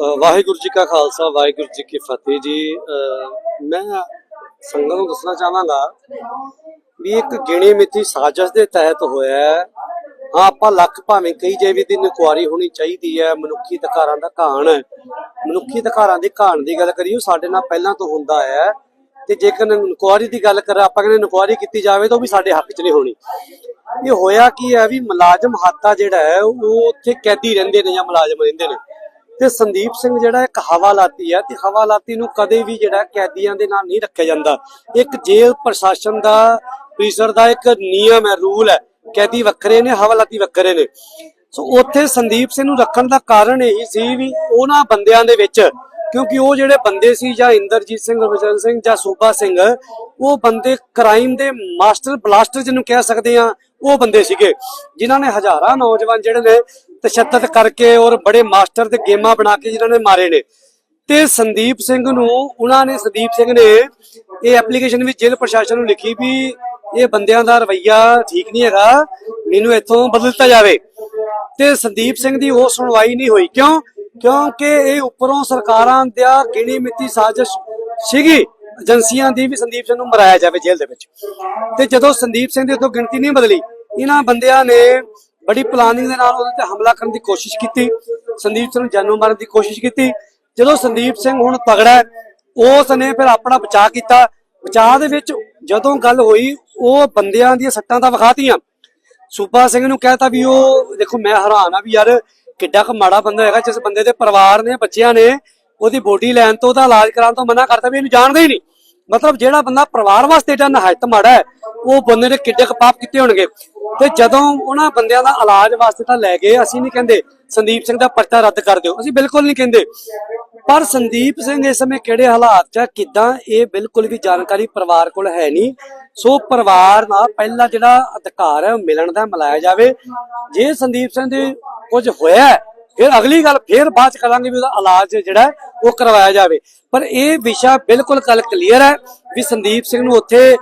ਵਾਹਿਗੁਰੂ ਜੀ ਕਾ ਖਾਲਸਾ, ਵਾਹਿਗੁਰੂ ਜੀ ਕੀ ਫਤਿਹ ਜੀ। ਮੈਂ ਸੰਗਤ ਨੂੰ ਦੱਸਣਾ ਚਾਹਾਂਗਾ ਵੀ ਇੱਕ ਗਿਣੀ ਮਿੱਤੀ ਸਾਜ਼ਿਸ਼ ਦੇ ਤਹਿਤ ਹੋਇਆ ਹੈ। ਹਾਂ, ਆਪਾਂ ਲੱਖ ਭਾਵੇਂ ਕਈ ਜੇ ਵੀ ਦੀ ਇਨਕੁਆਰੀ ਹੋਣੀ ਚਾਹੀਦੀ ਹੈ, ਮਨੁੱਖੀ ਅਧਿਕਾਰਾਂ ਦਾ ਘਾਣ। ਮਨੁੱਖੀ ਅਧਿਕਾਰਾਂ ਦੇ ਘਾਣ ਦੀ ਗੱਲ ਕਰੀਏ ਸਾਡੇ ਨਾਲ ਪਹਿਲਾਂ ਤੋਂ ਹੁੰਦਾ ਹੈ। ਤੇ ਜੇਕਰ ਇਨਕੁਆਰੀ ਦੀ ਗੱਲ ਕਰਾਂ, ਆਪਾਂ ਕਹਿੰਦੇ ਇਨਕੁਆਰੀ ਕੀਤੀ ਜਾਵੇ ਤਾਂ ਉਹ ਵੀ ਸਾਡੇ ਹੱਕ 'ਚ ਨਹੀਂ ਹੋਣੀ। ਇਹ ਹੋਇਆ ਕੀ ਹੈ ਵੀ ਮੁਲਾਜ਼ਮ ਹਾਤਾ ਜਿਹੜਾ ਹੈ, ਉਹ ਉੱਥੇ ਕੈਦੀ ਰਹਿੰਦੇ ਨੇ ਜਾਂ ਮੁਲਾਜ਼ਮ ਰਹਿੰਦੇ ਨੇ। ਤੇ ਸੰਦੀਪ ਸਿੰਘ ਜਿਹੜਾ ਇੱਕ ਹਵਾਲਾਤੀ ਹੈ ਤੇ ਹਵਾਲਾਤੀ ਨੂੰ ਕਦੇ ਵੀ ਜਿਹੜਾ ਕੈਦੀਆਂ ਦੇ ਨਾਲ ਨਹੀਂ ਰੱਖਿਆ ਜਾਂਦਾ। ਇੱਕ ਜੇਲ੍ਹ ਪ੍ਰਸ਼ਾਸਨ ਦਾ ਪ੍ਰੀਸਰ ਦਾ ਇੱਕ ਨਿਯਮ ਹੈ, ਰੂਲ ਹੈ। ਕੈਦੀ ਵੱਖਰੇ ਨੇ, ਹਵਾਲਾਤੀ ਵੱਖਰੇ ਨੇ। ਸੋ ਉੱਥੇ ਸੰਦੀਪ ਸਿੰਘ ਨੂੰ ਰੱਖਣ ਦਾ ਕਾਰਨ ਇਹੀ ਸੀ ਵੀ ਉਹਨਾਂ ਬੰਦਿਆਂ ਦੇ ਵਿੱਚ, ਕਿਉਂਕਿ ਉਹ ਜਿਹੜੇ ਬੰਦੇ ਸੀ ਜਾਂ ਇੰਦਰਜੀਤ ਸਿੰਘ ਗੁਰਬਚਨ ਸਿੰਘ ਜਾਂ ਸੂਬਾ ਸਿੰਘ, ਉਹ ਬੰਦੇ ਕ੍ਰਾਈਮ ਦੇ ਮਾਸਟਰ ਬਲਾਸਟਰ ਜਿਹਨੂੰ ਕਹਿ ਸਕਦੇ ਆ ਉਹ ਬੰਦੇ ਸੀਗੇ। ਜਿਨ੍ਹਾਂ ਨੇ ਹਜ਼ਾਰਾਂ ਨੌਜਵਾਨ ਜਿਹੜੇ ਨੇ ਤਸ਼ੱਦਦ ਕਰਕੇ ਔਰ ਬੜੇ ਮਾਸਟਰ ਤੇ ਗੇਮਾਂ ਬਣਾ ਕੇ ਜਿਨ੍ਹਾਂ ਨੇ ਮਾਰੇ ਨੇ। ਤੇ ਸੰਦੀਪ ਸਿੰਘ ਨੂੰ, ਉਹਨਾਂ ਨੇ, ਸੰਦੀਪ ਸਿੰਘ ਨੇ ਇਹ ਐਪਲੀਕੇਸ਼ਨ ਵੀ ਜੇਲ੍ਹ ਪ੍ਰਸ਼ਾਸਨ ਨੂੰ ਲਿਖੀ ਵੀ ਇਹ ਬੰਦਿਆਂ ਦਾ ਰਵਈਆ ਠੀਕ ਨਹੀਂ ਹੈਗਾ, ਮੈਨੂੰ ਇੱਥੋਂ ਬਦਲ ਦਿੱਤਾ ਜਾਵੇ। ਤੇ ਸੰਦੀਪ ਸਿੰਘ ਦੀ ਉਹ ਸੁਣਵਾਈ ਨਹੀਂ ਹੋਈ। ਕਿਉਂ? ਕਿਉਂਕਿ ਇਹ ਉੱਪਰੋਂ ਸਰਕਾਰਾਂ ਦਾ ਗਿਣੀ ਮਿੱਤੀ ਸਾਜ਼ਿਸ਼ ਸੀਗੀ, ਏਜੰਸੀਆਂ ਦੀ ਵੀ ਸੰਦੀਪ ਸਿੰਘ ਨੂੰ ਮਰਾਇਆ ਜਾਵੇ ਜੇਲ੍ਹ ਦੇ ਵਿੱਚ। ਤੇ ਜਦੋਂ ਸੰਦੀਪ ਸਿੰਘ ਦੀ ਉਦੋਂ ਗਿਣਤੀ ਨਹੀਂ ਬਦਲੀ, ਇਹਨਾਂ ਬੰਦਿਆਂ ਨੇ ਬੜੀ ਪਲਾਨਿੰਗ ਦੇ ਨਾਲ ਉਹਦੇ ਤੇ ਹਮਲਾ ਕਰਨ ਦੀ ਕੋਸ਼ਿਸ਼ ਕੀਤੀ। ਸੰਦੀਪ ਸਿੰਘ ਨੂੰ ਜਾਨੋਂ ਮਾਰਨ ਦੀ ਕੋਸ਼ਿਸ਼ ਕੀਤੀ। ਜਦੋਂ ਸੰਦੀਪ ਸਿੰਘ ਹੁਣ ਤਗੜਾ ਹੈ, ਉਸ ਨੇ ਫਿਰ ਆਪਣਾ ਬਚਾਅ ਕੀਤਾ। ਬਚਾਅ ਦੇ ਵਿੱਚ ਜਦੋਂ ਗੱਲ ਹੋਈ ਉਹ ਬੰਦਿਆਂ ਦੀਆਂ ਸੱਟਾਂ ਤਾਂ ਵਿਖਾਤੀਆਂ। ਸੂਬਾ ਸਿੰਘ ਨੂੰ ਕਹਿਤਾ ਵੀ ਉਹ ਦੇਖੋ ਮੈਂ ਹੈਰਾਨ ਆ ਵੀ ਯਾਰ ਕਿੱਡਾ ਕੁ ਮਾੜਾ ਬੰਦਾ ਹੈਗਾ ਜਿਸ ਬੰਦੇ ਦੇ ਪਰਿਵਾਰ ਨੇ ਬੱਚਿਆਂ ਨੇ ਉਹਦੀ ਬੋਡੀ ਲੈਣ ਤੋਂ ਉਹਦਾ ਇਲਾਜ ਕਰਾਉਣ ਤੋਂ ਮਨਾ ਕਰਤਾ ਵੀ ਇਹਨੂੰ ਜਾਣਦੇ ਹੀ ਨਹੀਂ। ਮਤਲਬ ਜਿਹੜਾ ਬੰਦਾ ਪਰਿਵਾਰ ਵਾਸਤੇ ਏਡਾ ਨਹਾਇਤ ਮਾੜਾ ਹੈ ਉਹ ਬੰਦੇ ਨੇ ਕਿੱਡੇ ਕੁ ਪਾਪ ਕੀਤੇ ਹੋਣਗੇ। ਤੇ ਜਦੋਂ ਉਹਨਾਂ ਬੰਦਿਆਂ ਦਾ ਇਲਾਜ ਵਾਸਤੇ ਤਾਂ ਲੈ ਗਏ, ਅਸੀਂ ਨਹੀਂ ਕਹਿੰਦੇ, ਸੰਦੀਪ ਸਿੰਘ ਦਾ ਪਰਚਾ ਰੱਦ ਕਰ ਦਿਓ। ਅਸੀਂ ਬਿਲਕੁਲ ਨਹੀਂ ਕਹਿੰਦੇ। ਪਰ ਸੰਦੀਪ ਸਿੰਘ ਇਸ ਸਮੇਂ ਕਿਹੜੇ ਹਾਲਾਤ 'ਚ ਕਿਦਾਂ ਇਹ ਬਿਲਕੁਲ ਵੀ ਜਾਣਕਾਰੀ ਪਰਿਵਾਰ ਕੋਲ ਹੈ ਨਹੀਂ। ਸੋ ਪਰਿਵਾਰ ਨਾਲ ਪਹਿਲਾ ਜਿਹੜਾ ਅਧਿਕਾਰ ਹੈ, ਉਹ ਮਿਲਣ ਦਾ ਮਿਲਾਇਆ ਜਾਵੇ। ਜੇ ਸੰਦੀਪ ਸਿੰਘ ਦੇ ਕੁਝ ਹੋਇਆ ਫਿਰ ਅਗਲੀ ਗੱਲ ਫਿਰ ਬਾਅਦ ਚ ਕਰਾਂਗੇ ਵੀ ਉਹਦਾ ਇਲਾਜ ਜਿਹੜਾ ਉਹ ਕਰਵਾਇਆ ਜਾਵੇ। ਪਰ ਇਹ ਵਿਸ਼ਾ ਬਿਲਕੁਲ ਕੱਲ ਕਲੀਅਰ ਹੈ ਵੀ ਸੰਦੀਪ ਸਿੰਘ ਨੂੰ ਉੱਥੇ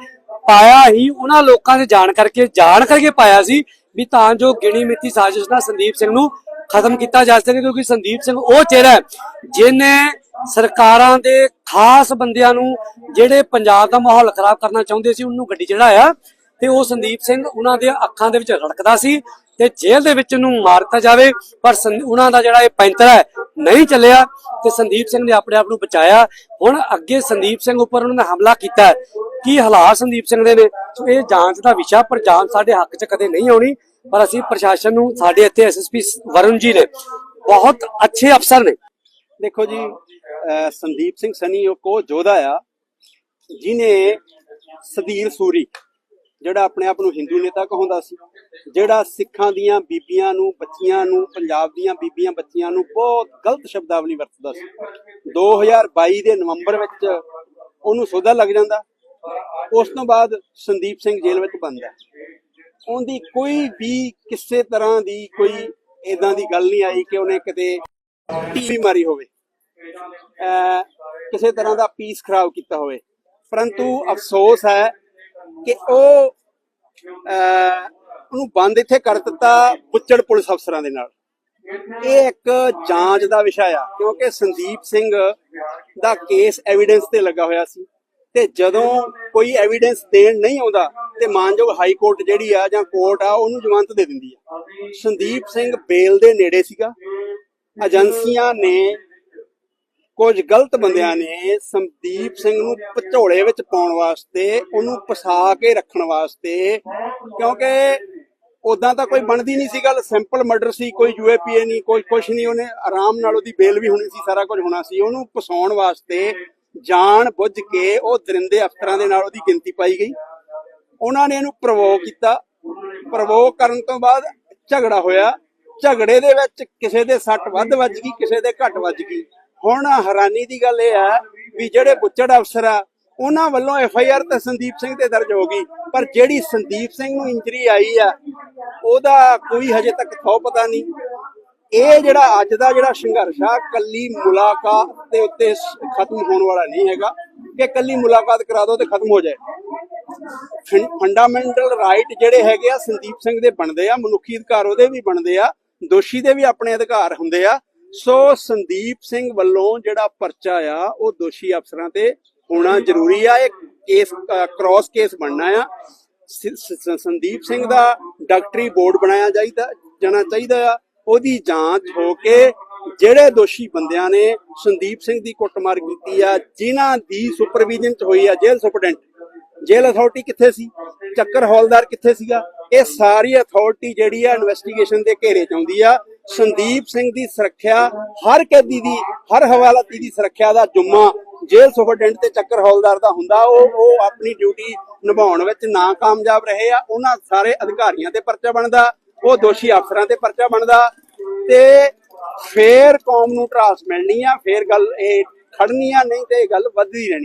ਪਾਇਆ ਹੀ, ਉਹਨਾਂ ਲੋਕਾਂ ਨੇ ਜਾਣ ਕਰਕੇ ਜਾਣ ਕਰਕੇ ਪਾਇਆ ਸੀ ਵੀ ਤਾਂ ਜੋ ਗਿਣੀ ਮਿੱਤੀ ਸਾਜ਼ਿਸ਼ ਨਾਲ ਸੰਦੀਪ ਸਿੰਘ ਨੂੰ ਖਤਮ ਕੀਤਾ ਜਾ ਸਕੇ, ਕਿਉਂਕਿ ਸੰਦੀਪ ਸਿੰਘ ਉਹ ਚਿਹਰਾ ਹੈ ਜਿਹਨੇ ਸਰਕਾਰਾਂ ਦੇ ਖਾਸ ਬੰਦਿਆਂ ਨੂੰ ਜਿਹੜੇ ਪੰਜਾਬ ਦਾ ਮਾਹੌਲ ਖਰਾਬ ਕਰਨਾ ਚਾਹੁੰਦੇ ਸੀ, ਉਹਨੂੰ ਗੱਡੀ ਚੜਾਇਆ ਤੇ ਉਹ ਸੰਦੀਪ ਸਿੰਘ ਉਹਨਾਂ ਦੇ ਅੱਖਾਂ ਦੇ ਵਿੱਚ ਰੜਕਦਾ ਸੀ ਤੇ ਜੇਲ੍ਹ ਦੇ ਵਿੱਚ ਉਹਨੂੰ ਮਾਰ ਦਿੱਤਾ ਜਾਵੇ, ਪਰ ਸੰਦ- ਉਹਨਾਂ ਦਾ ਜਿਹੜਾ ਇਹ ਪੈਂਤਰਾ ਹੈ, ਨਹੀਂ ਚੱਲਿਆ। ਤੇ ਸੰਦੀਪ ਸਿੰਘ ਨੇ ਆਪਣੇ ਆਪ ਨੂੰ ਬਚਾਇਆ। ਹੁਣ ਅੱਗੇ ਸੰਦੀਪ ਸਿੰਘ ਉੱਪਰ ਉਹਨਾਂ ਨੇ ਹਮਲਾ ਕੀਤਾ ਕੀ ਹਾਲਾਤ ਸੰਦੀਪ ਸਿੰਘ ਦੇ ਨੇ? ਸੋ ਇਹ ਜਾਂਚ ਦਾ ਵਿਸ਼ਾ, ਪਰ ਜਾਂਚ ਸਾਡੇ ਹੱਕ 'ਚ ਕਦੇ ਨਹੀਂ ਆਉਣੀ। ਪਰ ਅਸੀਂ ਪ੍ਰਸ਼ਾਸਨ ਨੂੰ, ਸਾਡੇ ਇੱਥੇ ਐਸਐਸਪੀ ਵਰੁਣ ਜੀ ਨੇ ਬਹੁਤ ਅੱਛੇ ਅਫਸਰ ਨੇ। ਦੇਖੋ ਜੀ ਸੰਦੀਪ ਸਿੰਘ ਸਨੀ ਉਹ ਕੋ ਯੋਧਾ ਆ, ਜਿਨੇ ਸਦੀਰ ਸੂਰੀ ਜਿਹੜਾ ਆਪਣੇ ਆਪ ਨੂੰ ਹਿੰਦੂ ਨੇਤਾ ਕਹਾਉਂਦਾ ਸੀ, ਜਿਹੜਾ ਸਿੱਖਾਂ ਦੀਆਂ ਬੀਬੀਆਂ ਨੂੰ, ਬੱਚੀਆਂ ਨੂੰ, ਪੰਜਾਬ ਦੀਆਂ ਬੀਬੀਆਂ, ਬੱਚੀਆਂ ਨੂੰ ਬਹੁਤ ਗਲਤ ਸ਼ਬਦਾਵਲੀ ਵਰਤਦਾ ਸੀ। 2022 ਦੇ ਨਵੰਬਰ ਵਿੱਚ ਉਹਨੂੰ ਸੋਧਾ ਲੱਗ ਜਾਂਦਾ। ਉਸ ਤੋਂ ਬਾਅਦ ਸੰਦੀਪ ਸਿੰਘ ਜੇਲ੍ਹ ਵਿੱਚ ਬੰਦ ਹੈ ਉਹਦੀ ਕੋਈ ਵੀ ਕਿਸੇ ਤਰ੍ਹਾਂ ਦੀ ਕੋਈ ਇਦਾਂ ਦੀ ਗੱਲ ਨਹੀਂ ਆਈ ਕਿ ਉਹਨੇ ਕਿਤੇ ਟੀਵੀ ਮਾਰੀ ਹੋਵੇ। ਕਿਸੇ ਤਰ੍ਹਾਂ ਦਾ ਪੀਸ ਖਰਾਬ ਕੀਤਾ ਹੋਵੇ। ਪਰੰਤੂ ਅਫਸੋਸ ਹੈ ਕਿ ਉਹ ਉਹਨੂੰ ਬੰਦ ਇੱਥੇ ਕਰ ਦਿੱਤਾ ਬੁੱਚੜ ਪੁਲਿਸ ਅਫਸਰਾਂ ਦੇ ਨਾਲ। ਇਹ ਇੱਕ ਜਾਂਚ ਦਾ ਵਿਸ਼ਾ ਆ, ਕਿਉਂਕਿ ਸੰਦੀਪ ਸਿੰਘ ਦਾ ਕੇਸ ਐਵੀਡੈਂਸ ਤੇ ਲੱਗਾ ਹੋਇਆ ਸੀ। ਤੇ ਜਦੋਂ ਕੋਈ ਐਵੀਡੈਂਸ ਦੇਣ ਨਹੀਂ ਆਉਂਦਾ, ਤੇ ਮਾਨਯੋਗ ਹਾਈ ਕੋਰਟ ਜਿਹੜੀ ਆ ਜਾਂ ਕੋਰਟ ਆ, ਉਹਨੂੰ ਜ਼ਮਾਨਤ ਦੇ ਦਿੰਦੀ ਆ। ਸੰਦੀਪ ਸਿੰਘ ਬੇਲ ਦੇ ਨੇੜੇ ਸੀਗਾ। ਏਜੰਸੀਆਂ ਨੇ ਕੁਝ ਗਲਤ ਬੰਦਿਆਂ ਨੇ ਸੰਦੀਪ ਸਿੰਘ ਨੂੰ ਭਚੋਲੇ ਵਿੱਚ ਪਾਉਣ ਵਾਸਤੇ, ਉਹਨੂੰ ਫਸਾ ਕੇ ਰੱਖਣ ਵਾਸਤੇ, ਕਿਉਂਕਿ ਉਦਾਂ ਤਾਂ ਕੋਈ ਬਣਦੀ ਨਹੀਂ ਸੀ ਗੱਲ। ਸਿੰਪਲ ਮਰਡਰ ਸੀ, ਕੋਈ ਯੂਏਪੀਏ ਨਹੀਂ, ਕੋਈ ਕੁਝ ਨਹੀਂ। ਉਹਨੇ ਆਰਾਮ ਨਾਲ ਉਹਦੀ ਬੇਲ ਵੀ ਹੋਣੀ ਸੀ, ਸਾਰਾ ਕੁਝ ਹੋਣਾ ਸੀ। ਉਹਨੂੰ ਫਸਾਉਣ ਵਾਸਤੇ ਜਾਣ ਬੁੱਝ ਕੇ ਉਹ ਦਰਿੰਦੇ ਅਫਸਰਾਂ ਦੇ ਨਾਲ ਉਹਦੀ ਗਿਣਤੀ ਪਾਈ ਗਈ। ਉਹਨਾਂ ਨੇ ਇਹਨੂੰ ਪ੍ਰਵੋਕ ਕੀਤਾ। ਪ੍ਰਵੋਕ ਕਰਨ ਤੋਂ ਬਾਅਦ ਝਗੜਾ ਹੋਇਆ। ਝਗੜੇ ਦੇ ਵਿੱਚ ਕਿਸੇ ਦੇ ਸੱਟ ਵੱਧ ਵੱਜ ਗਈ, ਕਿਸੇ ਦੇ ਘੱਟ ਵੱਜ ਗਈ। ਹੁਣ ਹੈਰਾਨੀ ਦੀ ਗੱਲ ਇਹ ਹੈ ਵੀ ਜਿਹੜੇ ਬੁੱਚੜ ਅਫਸਰ ਆ, ਉਹਨਾਂ ਵੱਲੋਂ ਐਫ ਆਈ ਆਰ ਤਾਂ ਸੰਦੀਪ ਸਿੰਘ ਤੇ ਦਰਜ ਹੋ ਗਈ। ਪਰ ਜਿਹੜੀ ਸੰਦੀਪ ਸਿੰਘ ਨੂੰ ਇੰਜਰੀ ਆਈ ਆ, ਉਹਦਾ ਕੋਈ ਹਜੇ ਤੱਕ ਥੋ ਪਤਾ ਨਹੀਂ। ਇਹ ਜਿਹੜਾ ਅੱਜ ਦਾ ਜਿਹੜਾ ਸੰਘਰਸ਼ ਆ, ਕੱਲੀ ਮੁਲਾਕਾਤ ਦੇ ਉੱਤੇ ਖਤਮ ਹੋਣ ਵਾਲਾ ਨਹੀਂ ਹੈਗਾ ਕਿ ਕੱਲੀ ਮੁਲਾਕਾਤ ਕਰਾ ਦੋ ਤੇ ਖਤਮ ਹੋ ਜਾਏ। ਫੰਡਾਮੈਂਟਲ ਰਾਈਟ ਜਿਹੜੇ ਹੈਗੇ ਆ, ਸੰਦੀਪ ਸਿੰਘ ਦੇ ਬਣਦੇ ਆ, ਮਨੁੱਖੀ ਅਧਿਕਾਰ ਉਹਦੇ ਵੀ ਬਣਦੇ ਆ, ਦੋਸ਼ੀ ਦੇ ਵੀ ਆਪਣੇ ਅਧਿਕਾਰ ਹੁੰਦੇ ਆ। ਸੋ ਸੰਦੀਪ ਸਿੰਘ ਵੱਲੋਂ ਜਿਹੜਾ ਪਰਚਾ ਆ, ਉਹ ਦੋਸ਼ੀ ਅਫਸਰਾਂ ਤੇ ਹੋਣਾ ਜ਼ਰੂਰੀ ਆ। ਇਹ ਕੇਸ ਕ੍ਰਾਸ ਕੇਸ ਬਣਨਾ ਆ। ਸੰਦੀਪ ਸਿੰਘ ਦਾ ਡਾਕਟਰੀ ਬੋਰਡ ਬਣਾਇਆ ਚਾਹੀਦਾ ਜਾਣਾ ਚਾਹੀਦਾ ਆ। ਉਹਦੀ ਜਾਂਚ ਹੋ ਕੇ ਜਿਹੜੇ ਦੋਸ਼ੀ ਬੰਦਿਆਂ ਨੇ ਸੰਦੀਪ ਸਿੰਘ ਦੀ ਕੁੱਟਮਾਰ ਕੀਤੀ ਆ, ਜਿਨ੍ਹਾਂ ਦੀ ਸੁਪਰਵਿਜ਼ਨ ਚ ਹੋਈ ਆ, ਜੇਲ੍ਹ ਸੁਪਰਡੈਂਟ। ਜੇਲ੍ਹ ਅਥਾਰਟੀ ਕਿੱਥੇ ਸੀ? ਚੱਕਰ ਹੌਲਦਾਰ ਕਿੱਥੇ ਸੀਗਾ? ਇਹ ਸਾਰੀ ਅਥਾਰਟੀ ਜਿਹੜੀ ਆ ਇਨਵੈਸਟੀਗੇਸ਼ਨ ਦੇ ਘੇਰੇ ਚ ਆਉਂਦੀ ਆ। ਸੰਦੀਪ ਸਿੰਘ ਦੀ ਸੁਰੱਖਿਆ, ਹਰ ਕੈਦੀ ਦੀ, ਹਰ ਹਵਾਲਾਤੀ ਦੀ ਸੁਰੱਖਿਆ ਦਾ ਜੁੰਮਾ ਜੇਲ੍ਹ ਸੁਪਰਡੈਂਟ ਤੇ ਚੱਕਰ ਹੌਲਦਾਰ ਦਾ ਹੁੰਦਾ। ਉਹ ਉਹ ਆਪਣੀ ਡਿਊਟੀ ਨਿਭਾਉਣ ਵਿੱਚ ਨਾ ਕਾਮਯਾਬ ਰਹੇ ਆ। ਉਹਨਾਂ ਸਾਰੇ ਅਧਿਕਾਰੀਆਂ ਤੇ ਪਰਚਾ ਬਣਦਾ, ਉਹ ਦੋਸ਼ੀ ਅਫਸਰਾਂ ਤੇ ਪਰਚਾ ਬਣਦਾ ਤੇ ਫੇਰ ਕੌਮ ਨੂੰ ਟਰਾਸ ਮਿਲਣੀ ਆ, ਫੇਰ ਗੱਲ ਇਹ ਖੜਨੀ ਆ, ਨਹੀਂ ਤੇ ਇਹ ਗੱਲ ਵੱਧਦੀ ਰਹਿਣੀ